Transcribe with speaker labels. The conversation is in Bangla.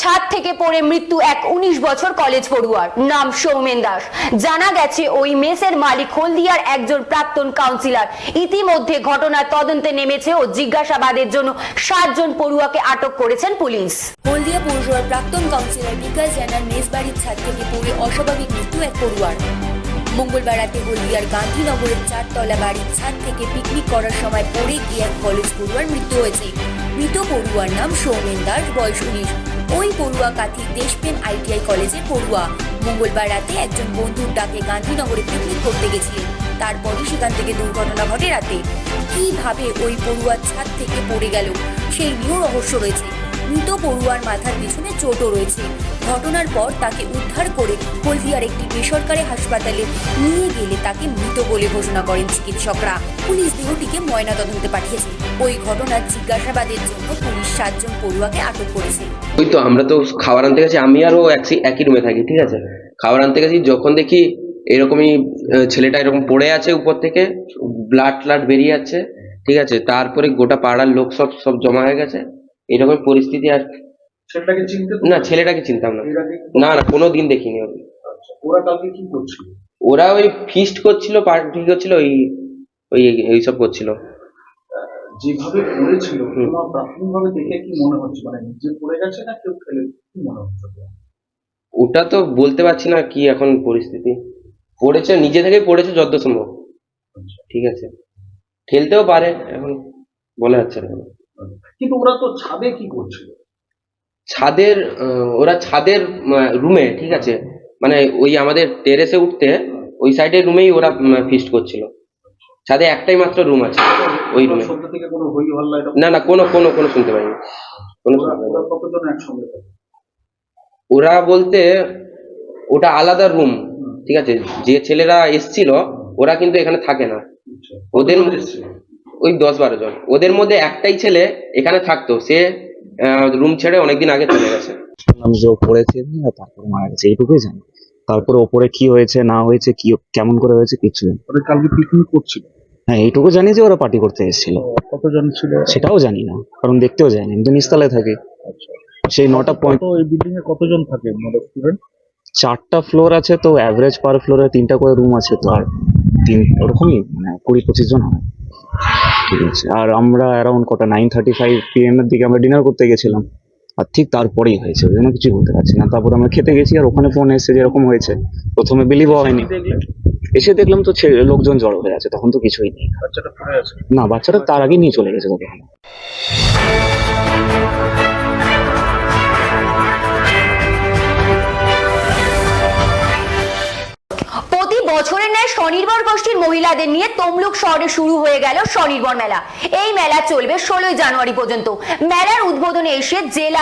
Speaker 1: ছাদ থেকে পড়ে মৃত্যু এক উনিশ বছর কলেজ পড়ুয়ার। নাম সৌমেন দাস। জানা গেছে ওই মেসের মালিক হলদিয়ার একজন প্রাক্তন কাউন্সিলর। ইতিমধ্যে ঘটনার তদন্তে নেমেছে ও জিজ্ঞাসাবাদের জন্য সাতজন পড়ুয়াকে আটক করেছেন পুলিশ।
Speaker 2: হলদিয়া পৌরসভার প্রাক্তন কাউন্সিলর বিকাশ জানার মেসবাড়ির ছাদ থেকে পড়ে অস্বাভাবিক মৃত্যু এক পড়ুয়ার। মঙ্গলবার রাতে হলদিয়ার গান্ধীনগরের চারতলা বাড়ির ছাদ থেকে পিকনিক করার সময় পড়ে গিয়ে এক কলেজ পড়ুয়ার মৃত্যু হয়েছে। মৃত পড়ুয়ার নাম সৌমেন দাস, বয়স উনিশ। ওই পড়ুয়া কাথি দেশপ্রেম আইটিআই কলেজে পড়ুয়া। মঙ্গলবার রাতে একজন বন্ধুর ডাকে গান্ধীনগরে পিকনিক করতে গেছিলেন। তারপরই সেখান থেকে দুর্ঘটনা ঘটে রাতে। কীভাবে ওই পড়ুয়ার ছাদ থেকে পড়ে গেল সেই নিয়েও রহস্য রয়েছে। মৃত পড়ুয়ার মাথার পিছনে চোটও রয়েছে। ঘটনার পর তাকে উদ্ধার করে হলদিয়ার একটি বেসরকারি হাসপাতালে নিয়ে গেলে তাকে মৃত বলে ঘোষণা করেন চিকিৎসকরা। পুলিশ দেহটিকে ময়নাতদন্তে পাঠিয়েছে। ওই ঘটনার জিজ্ঞাসাবাদের জন্য পুলিশ সাতজন পড়ুয়াকে আটক করেছে।
Speaker 3: ওই তো, আমরা তো খাবার আনতে গেছি, আমি আর একই রুমে থাকি, ঠিক আছে? খাবার আনতে গেছি, যখন দেখি এরকমই ছেলেটা এরকম পড়ে আছে উপর থেকে ব্লাড ট্লাড বেরিয়ে যাচ্ছে, ঠিক আছে? তারপরে গোটা পাড়ার লোক সব সব জমা হয়ে গেছে। এরকম পরিস্থিতি আর
Speaker 4: ছেলেটাকে চিনতে
Speaker 3: না ছেলেটাকে চিনতাম না। না না কোনো দিন দেখিনি ওকে
Speaker 4: আচ্ছা, ওরা কালকে কি করছিল?
Speaker 3: ওরা ওই ফিস্ট করছিল পার্টি করছিল ওই ওই এইসব করছিল।
Speaker 4: যেভাবে পড়েছিল তোমার প্রাথমিকভাবে দেখে কি মনে হচ্ছে? মানে নিজে পড়ে গেছে না কেউ ফেলে কি মনে হচ্ছে
Speaker 3: ওটা তো বলতে পারছি না কি এখন পরিস্থিতি। পড়েছে নিজে থেকেই পড়েছে যত সম্ভব
Speaker 4: আচ্ছা,
Speaker 3: ঠিক আছে। ঠেলতেও পারে এখন বলা যাচ্ছে না।
Speaker 4: কিন্তু ওরা তো ছাদে কি করছিল?
Speaker 3: ছাদের ওরা ছাদের রুমে ঠিক আছে? মানে ওই আমাদের টেরেসে উঠতে ওই সাইডের রুমেই ওরা ফিস্ট করছিল। ছাদে একটাই মাত্র রুম আছে ওই রুমে। না না কোনো কোনো কোনো শুনতে পাইনি। কোনো
Speaker 4: ওরা
Speaker 3: বলতে ওটা আলাদা রুম ঠিক আছে? যে ছেলেরা এসছিল ওরা কিন্তু এখানে থাকে না।
Speaker 4: আচ্ছা,
Speaker 3: ওদের? ওই দশ বারো জন। ওদের মধ্যে একটাই ছেলে এখানে থাকতো। সে রুম ছেড়ে অনেকদিন আগে চলে গেছে।
Speaker 5: শুনলাম যে ও পড়েছে তারপরে মারা গেছে এইটুকুই জানি। তারপরে ওপরে কি হয়েছে না হয়েছে কি কেমন করে হয়েছে কিছু।
Speaker 4: কালকে পিকনিক করছিল।
Speaker 5: হ্যাঁ এইটুকু জানি যে ওরা পার্টি করতে এসেছিল।
Speaker 4: কতজন ছিল?
Speaker 5: সেটাও জানি না কারণ দেখতেও যায়নি আমি তো নিচতলায় থাকি।
Speaker 4: আচ্ছা।
Speaker 5: সেই নটা পয়েন্ট
Speaker 4: এই বিল্ডিং এ কতজন থাকে মানে স্টুডেন্ট
Speaker 5: চারটা ফ্লোর আছে তো অ্যাভারেজ পার ফ্লোরে তিনটা করে রুম আছে তো আর তিন ওরকমই মানে কুড়ি পঁচিশ জন হয়। ঠিক আছে। আর আমরা অ্যারাউন্ড কটা নাইন থার্টি ফাইভ পিএম এর দিকে আমরা ডিনার করতে গেছিলাম। আর ঠিক তারপরেই হয়েছে ওই জন্য কিছু বলতে পারছি না। তারপর আমরা খেতে গেছি আর ওখানে ফোন এসেছে যেরকম হয়েছে। প্রথমে বিলিভ হয়নি। এসে দেখলাম তো ছেলে লোকজন জড়ো হয়ে আছে তখন তো কিছুই নেই।
Speaker 4: বাচ্চাটা পড়ে আছে।
Speaker 5: না বাচ্চাটা তার আগে নিয়ে চলে গেছে তখন।
Speaker 1: স্বনির্ভর গোষ্ঠীর মহিলাদের নিয়ে তমলুক শহরে শুরু হয়ে গেল স্বনির্ভর মেলা। এই মেলা চলবে ষোলোই জানুয়ারি পর্যন্ত। মেলার উদ্বোধনে এসে জেলা